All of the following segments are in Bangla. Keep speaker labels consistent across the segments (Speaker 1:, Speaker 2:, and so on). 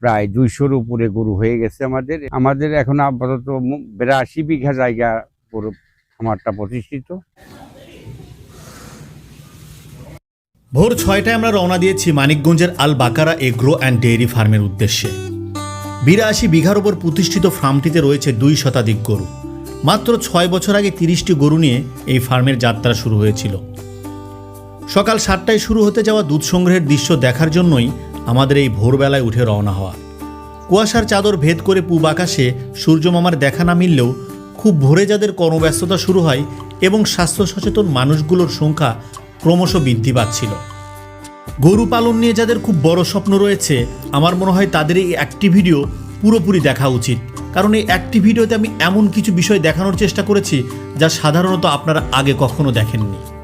Speaker 1: প্রায় দুইশোর উপরে গরু হয়ে গেছে আমাদের। আমাদের এখন আপাতত বিরাশি বিঘা জায়গা পুরো খামারটা প্রতিষ্ঠিত।
Speaker 2: ভোর ছয়টায় আমরা রওনা দিয়েছি মানিকগঞ্জের Al Baqara agro and dairy ফার্মের উদ্দেশ্যে। বিরাশি বিঘার ওপর প্রতিষ্ঠিত ফার্মটিতে রয়েছে দুই শতাধিক গরু। মাত্র ছয় বছর আগে তিরিশটি গরু নিয়ে এই ফার্মের যাত্রা শুরু হয়েছিল। সকাল সাতটায় শুরু হতে যাওয়া দুধ সংগ্রহের দৃশ্য দেখার জন্যই আমাদের এই ভোরবেলায় উঠে রওনা হওয়া। কুয়াশার চাদর ভেদ করে পূব আকাশে সূর্যমামার দেখা না মিললেও খুব ভোরে যাদের কর্মব্যস্ততা শুরু হয় এবং স্বাস্থ্য সচেতন মানুষগুলোর সংখ্যা ক্রমশ বৃদ্ধি পাচ্ছিল। গরু পালন নিয়ে যাদের খুব বড় স্বপ্ন রয়েছে, আমার মনে হয় তাদের এই একটি ভিডিও পুরোপুরি দেখা উচিত। কারণ এই একটি ভিডিওতে আমি এমন কিছু বিষয় দেখানোর চেষ্টা করেছি যা সাধারণত আপনারা আগে কখনো দেখেননি।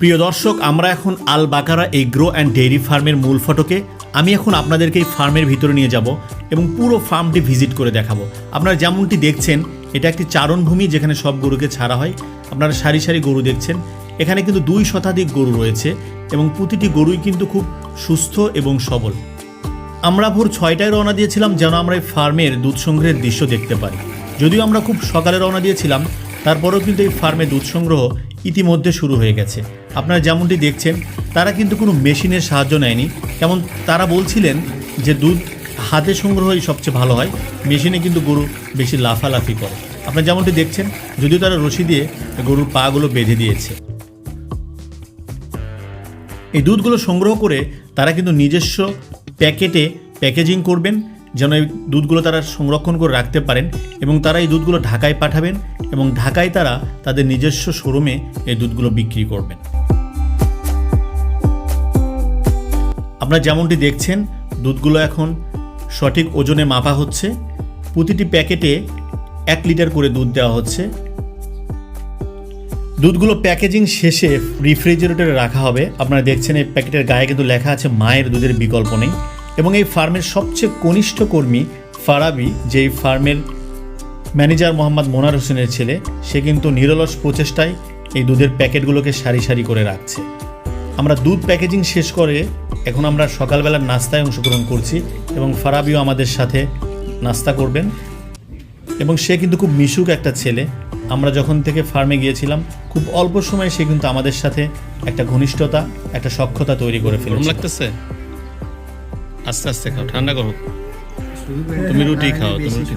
Speaker 2: প্রিয় দর্শক, আমরা এখন Al Baqara agro and dairy ফার্মের মূল ফটকে। আমি এখন আপনাদেরকে এই ফার্মের ভিতরে নিয়ে যাব এবং পুরো ফার্মটি ভিজিট করে দেখাবো। আপনারা যেমনটি দেখছেন, এটা একটি চারণভূমি যেখানে সব গরুকে ছাড়া হয়। আপনারা সারি সারি গরু দেখছেন। এখানে কিন্তু দুই শতাধিক গরু রয়েছে এবং প্রতিটি গরুই কিন্তু খুব সুস্থ এবং সবল। আমরা ভোর ছয়টায় রওনা দিয়েছিলাম যেন আমরা এই ফার্মের দুধ সংগ্রহের দৃশ্য দেখতে পারি। যদিও আমরা খুব সকালে রওনা দিয়েছিলাম, তারপরেও কিন্তু এই ফার্মে দুধ সংগ্রহ ইতিমধ্যে শুরু হয়ে গেছে। আপনারা যেমনটি দেখছেন, তারা কিন্তু কোনো মেশিনের সাহায্য নেয়নি। কেমন তারা বলছিলেন যে দুধ হাতে সংগ্রহই সবচেয়ে ভালো হয়, মেশিনে কিন্তু গরু বেশি লাফালাফি করে। আপনারা যেমনটি দেখছেন, যদিও তারা রশি দিয়ে গরুর পাগুলো বেঁধে দিয়েছে। এই দুধগুলো সংগ্রহ করে তারা কিন্তু নিজস্ব প্যাকেটে প্যাকেজিং করবেন, যেন এই দুধগুলো তারা সংরক্ষণ করে রাখতে পারেন এবং তারা এই দুধগুলো ঢাকায় পাঠাবেন এবং ঢাকায় তারা তাদের নিজস্ব শোরুমে এই দুধগুলো বিক্রি করবেন। আপনারা যেমনটি দেখছেন, দুধগুলো এখন সঠিক ওজনে মাপা হচ্ছে। প্রতিটি প্যাকেটে এক লিটার করে দুধ দেওয়া হচ্ছে। দুধগুলো প্যাকেজিং শেষে রেফ্রিজারেটরে রাখা হবে। আপনারা দেখছেন এই প্যাকেটের গায়ে কিন্তু লেখা আছে মায়ের দুধের বিকল্প নেই। এবং এই ফার্মের সবচেয়ে কনিষ্ঠ কর্মী ফারাবি, যেই ফার্মের ম্যানেজার মোহাম্মদ মোনার হোসেনের ছেলে, সে কিন্তু নিরলস প্রচেষ্টায় এই দুধের প্যাকেটগুলোকে সারি সারি করে রাখছে। আমরা দুধ প্যাকেজিং শেষ করে এখন আমরা সকালবেলার নাস্তায় অংশগ্রহণ করছি এবং ফারাবিও আমাদের সাথে নাস্তা করবেন। এবং সে কিন্তু খুব মিশুক একটা ছেলে। আমরা যখন থেকে ফার্মে গিয়েছিলাম খুব অল্প সময়ে সে কিন্তু আমাদের সাথে একটা ঘনিষ্ঠতা একটা সক্ষতা তৈরি করে ফেলেছে
Speaker 3: লাগতেছে? আস্তে আস্তে খাও ঠান্ডা করো। তুমি রুটি খাও তুমি রুটি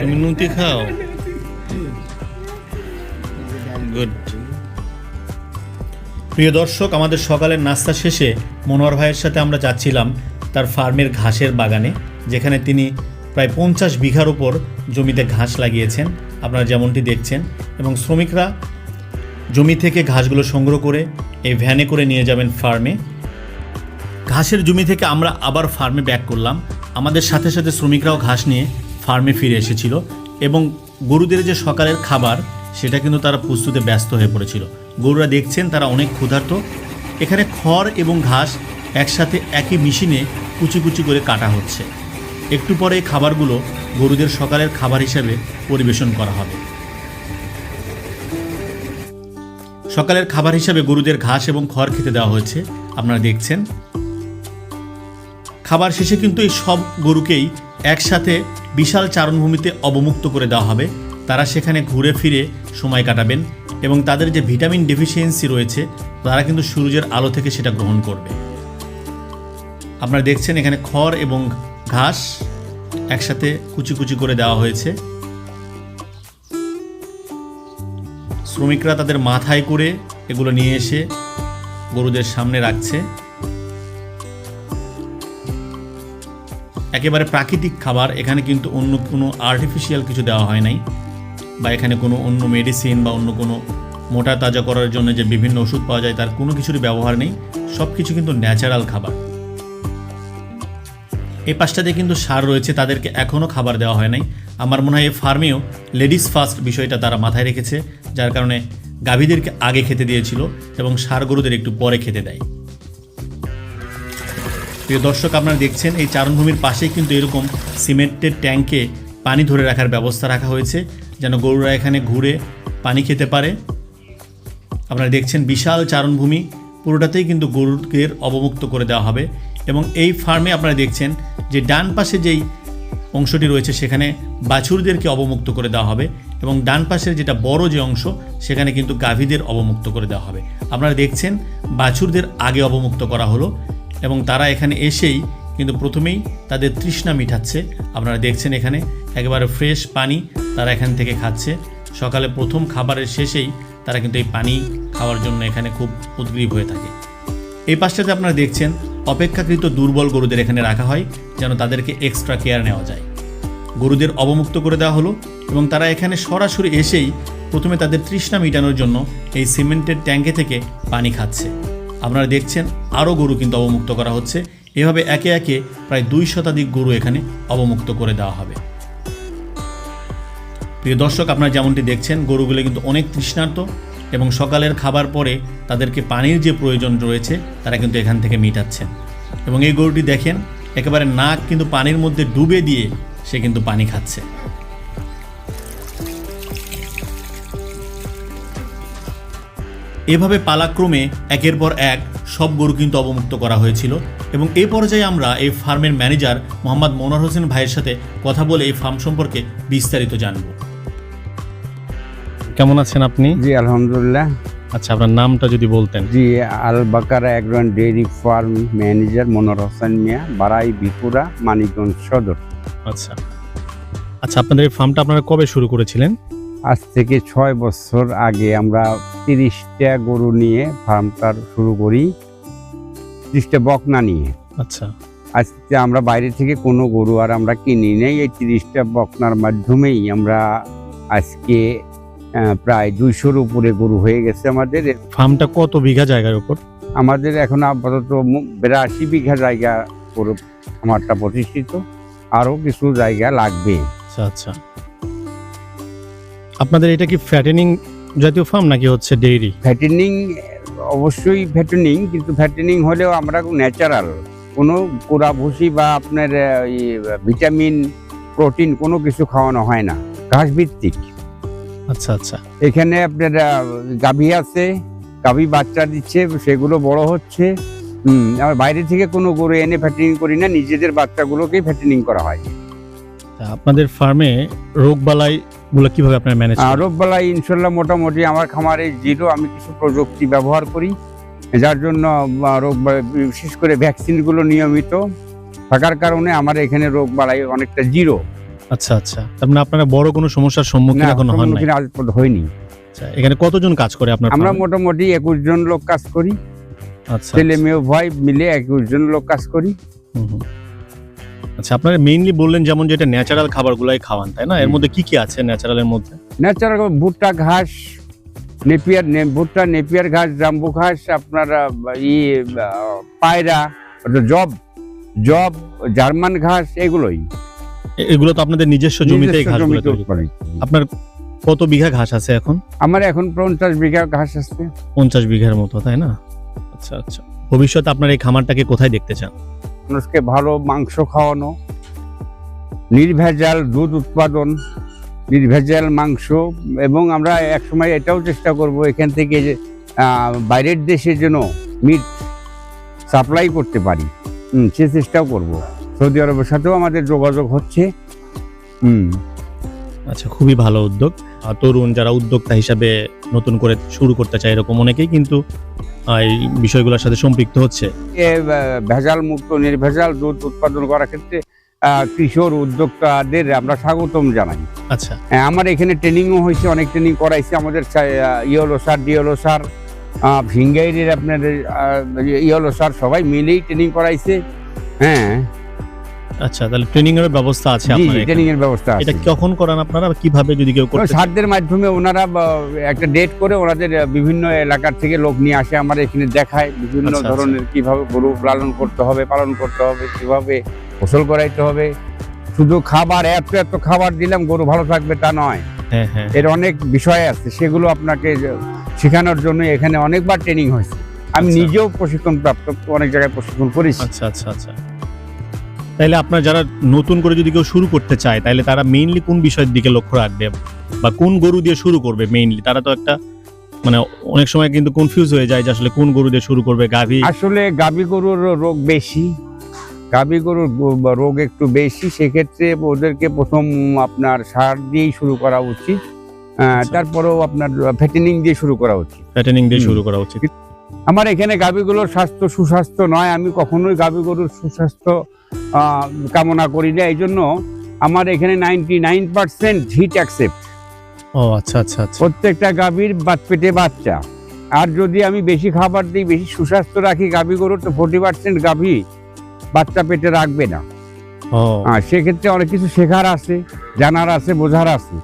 Speaker 3: তুমি নুতি খাও। গুড
Speaker 2: প্রিয় দর্শক, আমাদের সকালের নাস্তা শেষে মনোহর ভাইয়ের সাথে আমরা যাচ্ছিলাম তার ফার্মের ঘাসের বাগানে, যেখানে তিনি প্রায় পঞ্চাশ বিঘার উপর জমিতে ঘাস লাগিয়েছেন। আপনারা যেমনটি দেখছেন, এবং শ্রমিকরা জমি থেকে ঘাসগুলো সংগ্রহ করে এই ভ্যানে করে নিয়ে যাবেন ফার্মে। ঘাসের জমি থেকে আমরা আবার ফার্মে ব্যাক করলাম। আমাদের সাথে সাথে শ্রমিকরাও ঘাস নিয়ে ফার্মে ফিরে এসেছিল, এবং গরুদের যে সকালের খাবার সেটা কিন্তু তারা প্রস্তুতে ব্যস্ত হয়ে পড়েছিল। গরুরা দেখছেন তারা অনেক ক্ষুধার্ত। এখানে খড় এবং ঘাস একসাথে একই মেশিনে কুচি কুচি করে কাটা হচ্ছে। একটু পরে এই খাবারগুলো গরুদের সকালের খাবার হিসেবে পরিবেশন করা হবে। সকালের খাবার হিসাবে গরুদের ঘাস এবং খড় খেতে দেওয়া হয়েছে। আপনারা দেখছেন। খাবার শেষে কিন্তু এই সব গরুকেই একসাথে বিশাল চারণভূমিতে অবমুক্ত করে দেওয়া হবে। তারা সেখানে ঘুরে ফিরে সময় কাটাবেন এবং তাদের যে ভিটামিন ডেফিসিয়েন্সি রয়েছে, তারা কিন্তু সূর্যের আলো থেকে সেটা গ্রহণ করবে। আপনারা দেখছেন এখানে খড় এবং ঘাস একসাথে কুচি কুচি করে দেওয়া হয়েছে। শ্রমিকরা তাদের মাথায় করে এগুলো নিয়ে এসে গরুদের সামনে রাখছে। একেবারে প্রাকৃতিক খাবার, এখানে কিন্তু অন্য কোনো আর্টিফিশিয়াল কিছু দেওয়া হয় নাই। বা এখানে কোনো অন্য মেডিসিন বা অন্য কোনো মোটা তাজা করার জন্য যে বিভিন্ন ওষুধ পাওয়া যায়, তার কোনো কিছুরই ব্যবহার নেই। সব কিছু কিন্তু ন্যাচারাল খাবার। এই পাশটাতে কিন্তু সার রয়েছে, তাদেরকে এখনও খাবার দেওয়া হয় নাই। আমার মনে হয় এই ফার্মেও লেডিস ফার্স্ট বিষয়টা তারা মাথায় রেখেছে, যার কারণে গাভীদেরকে আগে খেতে দিয়েছিল এবং সার গরুদের একটু পরে খেতে দেয়। প্রিয় দর্শক, আপনারা দেখছেন এই চারণভূমির পাশেই কিন্তু এরকম সিমেন্টের ট্যাঙ্কে পানি ধরে রাখার ব্যবস্থা রাখা হয়েছে। যেন গরুরা এখানে ঘুরে পানি খেতে পারে। আপনারা দেখছেন বিশাল চারণভূমি, পুরোটাতেই কিন্তু গরুদের অবমুক্ত করে দেওয়া হবে। এবং এই ফার্মে আপনারা দেখছেন যে ডান পাশে যেই অংশটি রয়েছে, সেখানে বাছুরদেরকে অবমুক্ত করে দেওয়া হবে এবং ডান পাশের যেটা বড় যে অংশ, সেখানে কিন্তু গাভীদের অবমুক্ত করে দেওয়া হবে। আপনারা দেখছেন বাছুরদের আগে অবমুক্ত করা হলো এবং তারা এখানে এসেই কিন্তু প্রথমেই তাদের তৃষ্ণা মিঠাচ্ছে আপনারা দেখছেন এখানে একেবারে ফ্রেশ পানি তারা এখান থেকে খাচ্ছে। সকালে প্রথম খাবারের শেষেই তারা কিন্তু এই পানি খাওয়ার জন্য এখানে খুব উদ্গ্রীব হয়ে থাকে। এই পাশটাতে আপনারা দেখছেন, অপেক্ষাকৃত দুর্বল গরুদের এখানে রাখা হয়, যেন তাদেরকে এক্সট্রা কেয়ার নেওয়া যায়। গরুদের অবমুক্ত করে দেওয়া হলো এবং তারা এখানে সরাসরি এসেই প্রথমে তাদের তৃষ্ণা মেটানোর জন্য এই সিমেন্টের ট্যাঙ্কে থেকে পানি খাচ্ছে। আপনারা দেখছেন, আরও গরু কিন্তু অবমুক্ত করা হচ্ছে। এভাবে একে একে প্রায় দুই শতাধিক গরু এখানে অবমুক্ত করে দেওয়া হবে। প্রিয় দর্শক, আপনারা যেমনটি দেখছেন, গরুগুলো কিন্তু অনেক তৃষ্ণার্ত এবং সকালের খাবার পরে তাদেরকে পানির যে প্রয়োজন রয়েছে, তারা কিন্তু এখান থেকে মিটাচ্ছেন। এবং এই গরুটি দেখেন, একেবারে নাক কিন্তু পানির মধ্যে ডুবে দিয়ে সে কিন্তু পানি খাচ্ছে। এভাবে পালাক্রমে একের পর এক সব গরু কিন্তু অবমুক্ত করা হয়েছিল এবং এই পর্যায়ে আমরা এই ফার্মের ম্যানেজার মোহাম্মদ মনোয়ার হোসেন ভাইয়ের সাথে কথা বলে এই ফার্ম সম্পর্কে বিস্তারিত জানব।
Speaker 3: কেমন আছেন আপনি?
Speaker 1: জি আলহামদুলিল্লাহ।
Speaker 3: আচ্ছা আপনার নামটা যদি বলতেন।
Speaker 1: জি আল বাকারা একজন dairy farm manager Monor Hossain Mia বারাই বিপুরা মানিকগঞ্জ সদর।
Speaker 3: আচ্ছা। আচ্ছা আপনাদের এই ফার্মটা আপনারা কবে শুরু করেছিলেন?
Speaker 1: আজ থেকে ছয় বছর আগে আমরা তিরিশটা গরু নিয়ে ফার্মটা শুরু করি তিরিশটা বকনা নিয়ে।
Speaker 3: আচ্ছা।
Speaker 1: আজকে আমরা বাইরে থেকে কোনো গরু আর আমরা কিনি নেই এই তিরিশটা বকনার মাধ্যমেই আমরা আজকে প্রায় দুইশোর উপরে গরু হয়ে গেছে আমাদের।
Speaker 3: ফার্মটা কত বিঘা জায়গার উপর?
Speaker 1: আমাদের এখন আপাতত বিরাশি বিঘা জায়গা পুরো আমারটা প্রতিষ্ঠিত। আরও কিছু জায়গা লাগবে।
Speaker 3: আচ্ছা আচ্ছা। আপনাদের এটা কি ফ্যাটেনিং জাতীয় ফার্ম নাকি হচ্ছে ডেইরি
Speaker 1: ফ্যাটেনিং অবশ্যই ফ্যাটেনিং কিন্তু ফ্যাটেনিং হলেও আমরা ন্যাচারাল কোনো কোরা ভুসি বা আপনার ভিটামিন প্রোটিন কোনো কিছু খাওয়ানো হয় না। ঘাস ভিত্তিক
Speaker 3: আচ্ছা আচ্ছা।
Speaker 1: এখানে আপনার গাভী আছে গাভী বাচ্চা দিচ্ছে সেগুলো বড় হচ্ছে। হুম আমার বাইরে থেকে কোনো গরু এনে ফ্যাটেনিং করি না নিজেদের বাচ্চাগুলোকেই ফ্যাটেনিং করা হয়।
Speaker 3: আপনাদের ফার্মে রোগ বালাই গুলো কীভাবে আপনারা ম্যানেজ
Speaker 1: রোগবালাই ইনশাল্লাহ মোটামুটি আমার খামারে জিরো আমি কিছু প্রযুক্তি ব্যবহার করি। যার জন্য রোগ বিশেষ করে ভ্যাকসিনগুলো নিয়মিত। থাকার কারণে আমার এখানে রোগ বালাই অনেকটা জিরো
Speaker 3: আচ্ছা আচ্ছা। তার মানে আপনারা বড় কোনো সমস্যার সম্মুখীন এখনও হন নাই?
Speaker 1: আজ পর্যন্ত হয়নি।
Speaker 3: আচ্ছা এখানে কতজন কাজ করে আপনার
Speaker 1: আমরা মোটামুটি একুশ জন লোক কাজ করি।
Speaker 3: আচ্ছা
Speaker 1: ছেলে মেয়ে ভয় মিলে একুশ জন লোক কাজ করি।
Speaker 3: আচ্ছা আপনারা মেইনলি বললেন যেমন যেটা ন্যাচারাল খাবারগুলাই খাওয়ান তাই না? এর মধ্যে কি কি আছে ন্যাচারালের মধ্যে?
Speaker 1: ন্যাচারাল ভুট্টা ঘাস নেপিয়ার ভুট্টা নেপিয়ার ঘাস জাম্বু ঘাস আপনার ই পায়রা জব জব জার্মান ঘাস এগুলোই।
Speaker 3: এগুলো তো আপনাদের নিজস্ব ঘাসগুলো
Speaker 1: জমিতে
Speaker 3: তৈরি। আপনার কত বিঘা ঘাস আছে এখন?
Speaker 1: আমার এখন পঞ্চাশ বিঘা ঘাস আছে।
Speaker 3: পঞ্চাশ বিঘার মতো তাই না? আচ্ছা আচ্ছা। ভবিষ্যতে আপনার এই খামারটাকে কোথায় দেখতে চান?
Speaker 1: মানুষকে ভালো মাংস খাওয়ানো নির্ভেজাল দুধ উৎপাদন নির্ভেজাল মাংস এবং আমরা একসময় এটাও চেষ্টা করব এখান থেকে যে আহ, বাইরের দেশে যেন মিট সাপ্লাই করতে পারি। সে চেষ্টাও করব। সৌদি আরবের সাথেও আমাদের যোগাযোগ হচ্ছে। হুম।
Speaker 3: আচ্ছা খুবই ভালো উদ্যোগ। আর তরুণ যারা উদ্যোক্তা হিসাবে নতুন করে শুরু করতে চায় এরকম অনেকেই কিন্তু এই বিষয়গুলোর সাথে সম্পৃক্ত হচ্ছে।
Speaker 1: ভেজাল মুক্ত নির্ভেজাল দুধ উৎপাদন করার ক্ষেত্রে কিশোর উদ্যোক্তাদের আমরা স্বাগতম জানাই।
Speaker 3: আচ্ছা।
Speaker 1: হ্যাঁ, আমার এখানে ট্রেনিংও হয়েছে অনেক ট্রেনিং করাইছে। আমাদের ইয়েলো স্যার ডিওলো স্যার ভিঙ্গাইরের আপনার ইয়েলো স্যার সবাই মিলেই ট্রেনিং করাইছে। হ্যাঁ।
Speaker 3: আচ্ছা তাহলে ট্রেনিং এর ব্যবস্থা আছে এখানে।
Speaker 1: ট্রেনিং এর ব্যবস্থা আছে
Speaker 3: এটা কখন করান আপনারা কীভাবে যদি কেউ করতে চায়?
Speaker 1: মাধ্যমে ওনারা একটা ডেট করে ওনাদের বিভিন্ন এলাকার থেকে লোক নিয়ে আসে আমার এখানে দেখায় বিভিন্ন
Speaker 3: আচ্ছা, আচ্ছা।
Speaker 1: ধরনের কীভাবে গরু লালন করতে হবে পালন করতে হবে কীভাবে গোসল করাইতে হবে শুধু খাবার এত এত খাবার দিলাম গরু ভালো থাকবে তা নয়
Speaker 3: হ্যাঁ হ্যাঁ
Speaker 1: এর অনেক বিষয় আছে সেগুলো আপনাকে শেখানোর জন্য এখানে অনেকবার ট্রেনিং হয়েছে আমি
Speaker 3: আচ্ছা।
Speaker 1: নিজেও প্রশিক্ষণ প্রাপ্ত অনেক জায়গায় প্রশিক্ষণ করেছি
Speaker 3: আচ্ছা আচ্ছা আচ্ছা তাইলে আপনার যারা নতুন করে যদি কেউ শুরু করতে চায় তাহলে তারা মেইনলি কোন বিষয়ের দিকে লক্ষ্য রাখবে? বা কোন গরু দিয়ে শুরু করবে মেইনলি তারা তো একটা মানে অনেক সময় কিন্তু কনফিউজ হয়ে যায় যে আসলে কোন গরু দিয়ে শুরু করবে গাভী?
Speaker 1: আসলে গাভী গরুর রোগ বেশি। গাভী গরুর রোগ একটু বেশি সেক্ষেত্রে ওদেরকে প্রথম আপনার সার দিয়েই শুরু করা উচিত।
Speaker 3: আচ্ছা।
Speaker 1: তারপরেও আপনার ফ্যাটেনিং দিয়ে শুরু করা উচিত।
Speaker 3: প্যাটার্নিং দিয়ে শুরু করা উচিত।
Speaker 1: আমার এখানে গাভীগুলোর স্বাস্থ্য সুস্বাস্থ্য নয় আমি কখনোই গাভী গরুর সুস্বাস্থ্য কামনা করি না। এই জন্য আমার এখানে ninety nine percent hit accept
Speaker 3: ও আচ্ছা আচ্ছা আচ্ছা।
Speaker 1: প্রত্যেকটা গাভীর বাত পেটে বাচ্চা। আর যদি আমি বেশি খাবার দিই বেশি সুস্বাস্থ্য রাখি গাভী গরুর তো ফোর্টি পার্সেন্ট গাভী বাচ্চা পেটে রাখবে না। সেক্ষেত্রে অনেক কিছু শেখার আছে জানার আছে বোঝার আছে।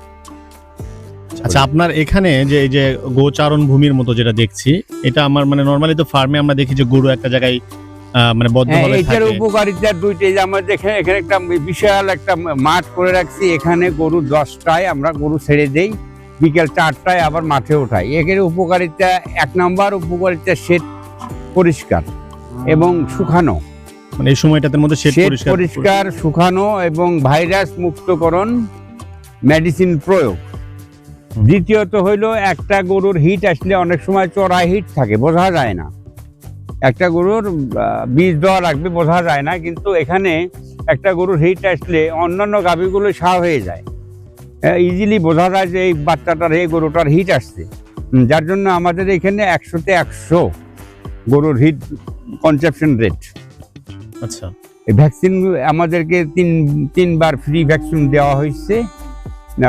Speaker 3: আচ্ছা আপনার এখানে যে এই যে গোচারণ ভূমির মতো যেটা দেখছি এটা আমার মানে নর্মালি তো ফার্মে আমরা দেখি যে গরু একটা জায়গায় মানে
Speaker 1: হ্যাঁ,
Speaker 3: বদ্ধভাবে
Speaker 1: এইটার
Speaker 3: থাকে।
Speaker 1: উপকারিতা দুইটাই যে আমাদের এখানে এখানে একটা বিশাল একটা মাঠ করে রাখছি এখানে গরু দশটায় আমরা গরু ছেড়ে দেই বিকেল চারটায় আবার মাঠে ওঠাই। এখানে উপকারিতা এক নাম্বার উপকারিতা শেড পরিষ্কার এবং শুকানো।
Speaker 3: মানে এই সময়টাতে মধ্যে শেড পরিষ্কার
Speaker 1: শুকানো এবং ভাইরাস মুক্তকরণ মেডিসিন প্রয়োগ। দ্বিতীয়ত হইল একটা গরুর হিট আসলে অনেক সময় চড়া হিট থাকে বোঝা যায় না। একটা গরুর বীজ দেওয়া লাগবে বোঝা যায় না কিন্তু এখানে একটা গরুর হিট আসলে অন্যান্য গাভীগুলো সা হয়ে যায়। ইজিলি বোঝা যায় যে এই বাচ্চাটার এই গরুটার হিট আসছে। যার জন্য আমাদের এখানে একশোতে একশো গরুর হিট কনসেপশন রেট
Speaker 3: আচ্ছা।
Speaker 1: এই ভ্যাকসিন আমাদেরকে তিন তিনবার ফ্রি ভ্যাকসিন দেওয়া হয়েছে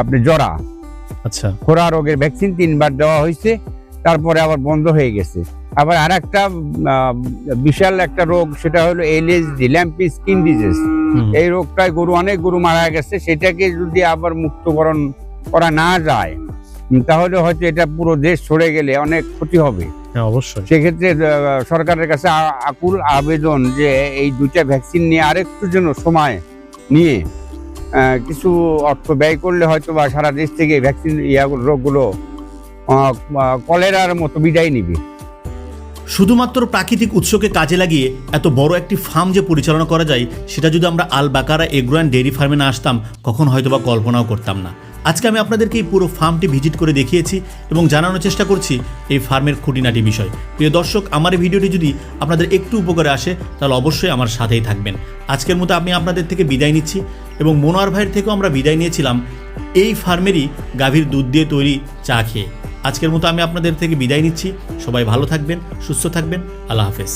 Speaker 1: আপনি জরা।
Speaker 3: আচ্ছা।
Speaker 1: খোরা রোগের ভ্যাকসিন তিনবার দেওয়া হয়েছে তারপরে আবার বন্ধ হয়ে গেছে। আবার আর একটা বিশাল একটা রোগ সেটা হলো এলএসডি ল্যাম্পি স্কিন ডিজিজ এই রোগটায় গরু অনেক গরু মারা গেছে সেটাকে যদি আবার মুক্তকরণ করা না যায় তাহলে হয়তো এটা পুরো দেশ ছড়ে গেলে অনেক ক্ষতি হবে।
Speaker 3: হ্যাঁ অবশ্যই।
Speaker 1: সেক্ষেত্রে সরকারের কাছে আকুল আবেদন যে এই দুইটা ভ্যাকসিন নিয়ে আরেকটু যেন সময় নিয়ে কিছু অর্থ ব্যয় করলে হয়তো বা সারা দেশ থেকে ভ্যাকসিন ইয়া রোগগুলো কলেরার মতো বিদায় নিবে।
Speaker 2: শুধুমাত্র প্রাকৃতিক উৎসকে কাজে লাগিয়ে এত বড় একটি ফার্ম যে পরিচালনা করা যায়, সেটা যদি আমরা Al Baqara agro and dairy ফার্মে না আসতাম, কখন হয়তো বা কল্পনাও করতাম না। আজকে আমি আপনাদেরকে এই পুরো ফার্মটি ভিজিট করে দেখিয়েছি এবং জানানোর চেষ্টা করছি এই ফার্মের খুঁটিনাটি বিষয়। প্রিয় দর্শক, আমার এই ভিডিওটি যদি আপনাদের একটু উপকারে আসে, তাহলে অবশ্যই আমার সাথেই থাকবেন। আজকের মতো আমি আপনাদের থেকে বিদায় নিচ্ছি এবং মনোয়ার ভাইয়ের থেকেও আমরা বিদায় নিয়েছিলাম এই ফার্মেরই গাভীর দুধ দিয়ে তৈরি চা খেয়ে। আজকের মতো আমি আপনাদের থেকে বিদায় নিচ্ছি। সবাই ভালো থাকবেন, সুস্থ থাকবেন। আল্লাহ হাফেজ।